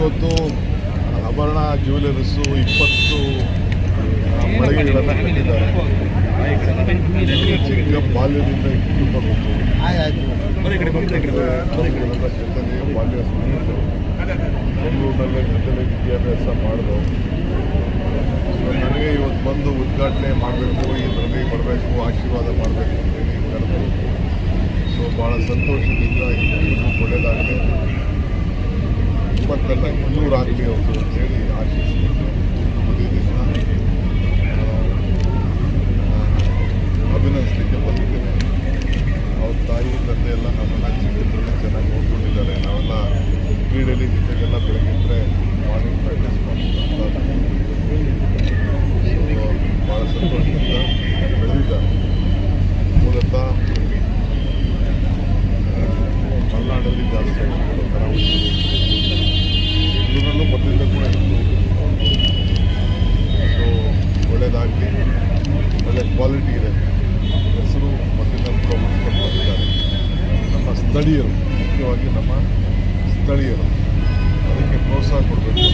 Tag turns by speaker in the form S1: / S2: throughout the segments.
S1: ಇವತ್ತು ಆಭರಣ ಜ್ಯುವೆಲರ್ಸು ಇಪ್ಪತ್ತು ಮಳಿಗೆಗಳನ್ನು ಕಟ್ಟಿದ್ದಾರೆ. ನನಗೆ ಚಿಕ್ಕ ಬಾಲ್ಯದಿಂದ ಕುಟುಂಬ ಜೊತೆಗೆ ಬಾಲ್ಯ ಬೆಂಗಳೂರಿನಲ್ಲೇ ಜೊತೆಲೆ ವಿದ್ಯಾಭ್ಯಾಸ ಮಾಡಿದ್ರು ನನಗೆ ಇವತ್ತು ಬಂದು ಉದ್ಘಾಟನೆ ಮಾಡಬೇಕು ಈ ಪ್ರತಿ ಬರಬೇಕು ಆಶೀರ್ವಾದ ಮಾಡಬೇಕು ಅಂತೇಳಿ ಕರೆದು. ಸೊ ಭಾಳ ಸಂತೋಷದಿಂದ ಎಲ್ಲರಿಗೂ ಒಳ್ಳೆಯದಾಗಲಿ ಇಪ್ಪತ್ತಲ್ಲ ಇನ್ನೂರು ಆಗಲಿ ಅವರು ಸ್ಥಳೀಯರು, ಮುಖ್ಯವಾಗಿ ನಮ್ಮ ಸ್ಥಳೀಯರು. ಅದಕ್ಕೆ ಪ್ರೋತ್ಸಾಹ ಕೊಡಬೇಕು.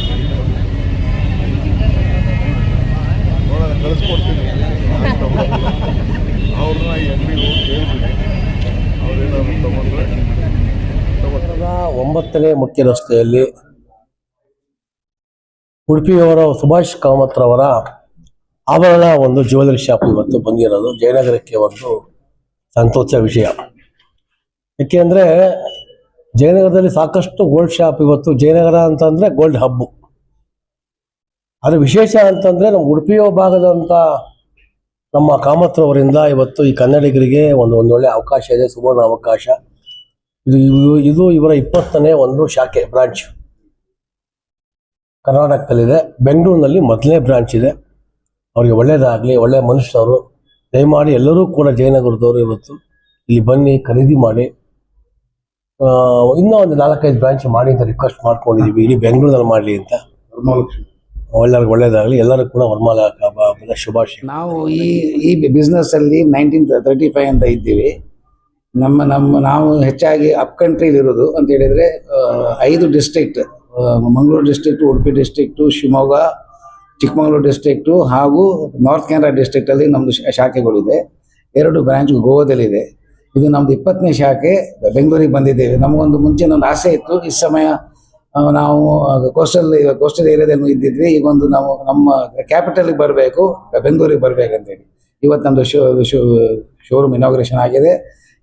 S1: ನೋಡೋಣ, ಕಳಿಸ್ಕೊಡ್ತೀನಿ. ಅವ್ರನ್ನ ಹೋಗಿ ಹೇಳ್ತೀನಿ ಅವ್ರೇನಾದ್ರು ತೊಗೊಂಡ್ರೆ
S2: ಒಂಬತ್ತನೇ ಮುಖ್ಯ ರಸ್ತೆಯಲ್ಲಿ ಉಡುಪಿಯವರ ಸುಭಾಷ್ ಕಾಮತ್ರವರ ಆಭರಣ ಒಂದು ಜ್ಯುವೆಲರಿ ಶಾಪ್ ಇವತ್ತು ಬಂದಿರೋದು. ಜಯನಗರಕ್ಕೆ ಒಂದು ಸಂತೋಷ ವಿಷಯ. ಯಾಕೆಂದ್ರೆ ಜಯನಗರದಲ್ಲಿ ಸಾಕಷ್ಟು ಗೋಲ್ಡ್ ಶಾಪ್ ಇವತ್ತು. ಜಯನಗರ ಅಂತಂದರೆ ಗೋಲ್ಡ್ ಹಬ್ಬು ಅದು ವಿಶೇಷ ಅಂತಂದರೆ ನಮ್ಮ ಉಡುಪಿಯ ಭಾಗದಂಥ ನಮ್ಮ ಕಾಮತ್ರವರಿಂದ ಇವತ್ತು ಈ ಕನ್ನಡಿಗರಿಗೆ ಒಂದು ಒಂದೊಳ್ಳೆ ಅವಕಾಶ ಇದೆ, ಸುವರ್ಣ ಅವಕಾಶ. ಇದು ಇದು ಇವರ ಇಪ್ಪತ್ತನೇ ಒಂದು ಶಾಖೆ ಬ್ರಾಂಚ್ ಕರ್ನಾಟಕದಲ್ಲಿದೆ. ಬೆಂಗಳೂರಿನಲ್ಲಿ ಮೊದಲನೇ ಬ್ರಾಂಚ್ ಇದೆ. ಅವರಿಗೆ ಒಳ್ಳೆಯದಾಗಲಿ ಒಳ್ಳೆಯ ಮನುಷ್ಯರು. ದಯಮಾಡಿ ಎಲ್ಲರೂ ಕೂಡ ಜಯನಗರದವರು ಇವತ್ತು ಇಲ್ಲಿ ಬನ್ನಿ, ಖರೀದಿ ಮಾಡಿ. ಇನ್ನೂ ಒಂದು ನಾಲ್ಕೈದು ಬ್ರಾಂಚ್ ಮಾಡಿ ಅಂತ ರಿಕ್ವೆಸ್ಟ್ ಮಾಡ್ಕೊಂಡಿದ್ದೀವಿ ಇಡೀ ಬೆಂಗಳೂರಲ್ಲಿ ಮಾಡಲಿ ಅಂತ. ಎಲ್ಲರಿಗೂ ಒಳ್ಳೇದಾಗಲಿ ಎಲ್ಲರೂ ಕೂಡ ವರ್ಮಾಲ ಶುಭಾಶಯ.
S3: ನಾವು ಈ ಈ ಬಿಸ್ನೆಸ್ ಅಲ್ಲಿ ನೈನ್ಟೀನ್ ತರ್ಟಿ ಫೈವ್ ಅಂತ ಇದ್ದೀವಿ. ನಮ್ಮ ನಮ್ಮ ನಾವು ಹೆಚ್ಚಾಗಿ ಅಪ್ ಕಂಟ್ರಿಲಿ ಇರೋದು ಅಂತ ಹೇಳಿದ್ರೆ ಐದು district Mangaluru district Udupi district Shivamogga Chikkamagaluru district ಹಾಗೂ ನಾರ್ತ್ ಕೆನರಾ ಡಿಸ್ಟ್ರಿಕ್ಟಲ್ಲಿ ನಮ್ಮದು ಶಾಖೆಗಳಿದೆ. ಎರಡು ಬ್ರಾಂಚ್ ಗೋವಾದಲ್ಲಿದೆ. ಇದು ನಮ್ದು ಇಪ್ಪತ್ತನೇ ಶಾಖೆ ಬೆಂಗಳೂರಿಗೆ ಬಂದಿದ್ದೇವೆ. ನಮಗೊಂದು ಮುಂಚಿನ ಒಂದು ಆಸೆ ಇತ್ತು. ಈ ಸಮಯ ನಾವು ಕೋಸ್ಟಲ್ ಕೋಸ್ಟಲ್ ಏರಿಯಾದಲ್ಲಿ ಇದ್ದಿದ್ವಿ. ಈಗ ಒಂದು ನಾವು ನಮ್ಮ ಕ್ಯಾಪಿಟಲ್ಗೆ ಬರಬೇಕು, ಬೆಂಗಳೂರಿಗೆ ಬರಬೇಕಂತೇಳಿ. ಇವತ್ತು ನಮ್ಮದು ಶೋ ಶೋ ಶೋರೂಮ್ ಇನಾಗ್ರೇಷನ್ ಆಗಿದೆ.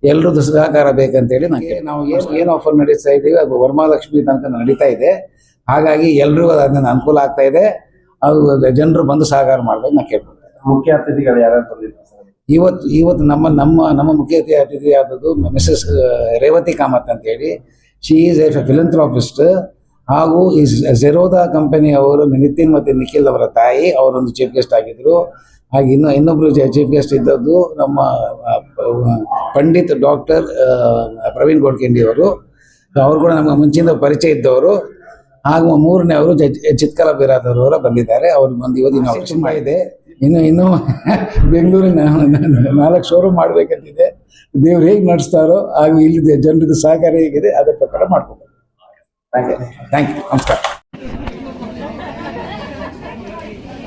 S3: ಎಲ್ರದ್ದು ಸಹಕಾರ ಬೇಕಂತೇಳಿ ನನಗೆ ನಾವು ಏನು ಏನು ಆಫರ್ ನಡೀತಾ ಇದ್ದೀವಿ, ಅದು ವರಮಹಾಲಕ್ಷ್ಮಿ ತನಕ ನಡೀತಾ ಇದೆ. ಹಾಗಾಗಿ ಎಲ್ರಿಗೂ ಅದನ್ನ ಅನುಕೂಲ ಆಗ್ತಾ ಇದೆ. ಅದು, ಜನರು ಬಂದು ಸಹಕಾರ ಮಾಡಬೇಕು ನಾನು ಕೇಳ್ಬೋದು
S4: ಮುಖ್ಯ ಅತಿಥಿಗಳು ಯಾರ್ಯಾರು ಬಂದಿದ್ರು ಸರ್
S3: ಇವತ್ತು ಇವತ್ತು ನಮ್ಮ ನಮ್ಮ ನಮ್ಮ ಮುಖ್ಯ ಅತಿಥಿ ಅತಿಥಿ ಆದದ್ದು ಮಿಸಸ್ ರೇವತಿ ಕಾಮತ್ ಅಂತ ಹೇಳಿ. ಶಿ ಈಸ್ ಎ ಫಿಲಂಥ್ರಾಪಿಸ್ಟ್ ಹಾಗೂ ಈ ಜೆರೋದಾ ಕಂಪನಿ ಅವರು ನಿತಿನ್ ಮತ್ತು ನಿಖಿಲ್ ಅವರ ತಾಯಿ ಅವರೊಂದು ಚೀಫ್ ಗೆಸ್ಟ್ ಆಗಿದ್ರು. ಹಾಗೆ ಇನ್ನು ಇನ್ನೊಬ್ರು ಚೀಫ್ ಗೆಸ್ಟ್ ಇದ್ದದ್ದು ನಮ್ಮ ಪಂಡಿತ್ ಡಾಕ್ಟರ್ ಪ್ರವೀಣ್ ಗೋಡ್ಕೆಂಡಿ ಅವರು. ಅವರು ಕೂಡ ನಮಗೆ ಮುಂಚಿನ ಪರಿಚಯ ಇದ್ದವರು. ಹಾಗೂ ಮೂರನೇ ಅವರು ಚಿತ್ಕಲ ಬಿರಾದವರು ಬಂದಿದ್ದಾರೆ. ಅವ್ರು ಬಂದು ಇವತ್ತಿನ ಇನಾಗ್ರೇಷನ್ ಮಾಡಿದೆ ಇನ್ನು ಇನ್ನು ಬೆಂಗಳೂರಿನ ನಾಲ್ಕು ಶೋರೂಮ್ ಮಾಡಬೇಕಂತಿದೆ. ದೇವ್ರು ಹೇಗೆ ನಡೆಸ್ತಾರೋ ಹಾಗೂ ಇಲ್ಲಿ ಜನರಿಗೆ ಸಹಕಾರ ಹೇಗಿದೆ ಅದೇ ಪ್ರಕಾರ ಮಾಡ್ಕೋಬೇಕು ಥ್ಯಾಂಕ್ ಯು ನಮಸ್ಕಾರ.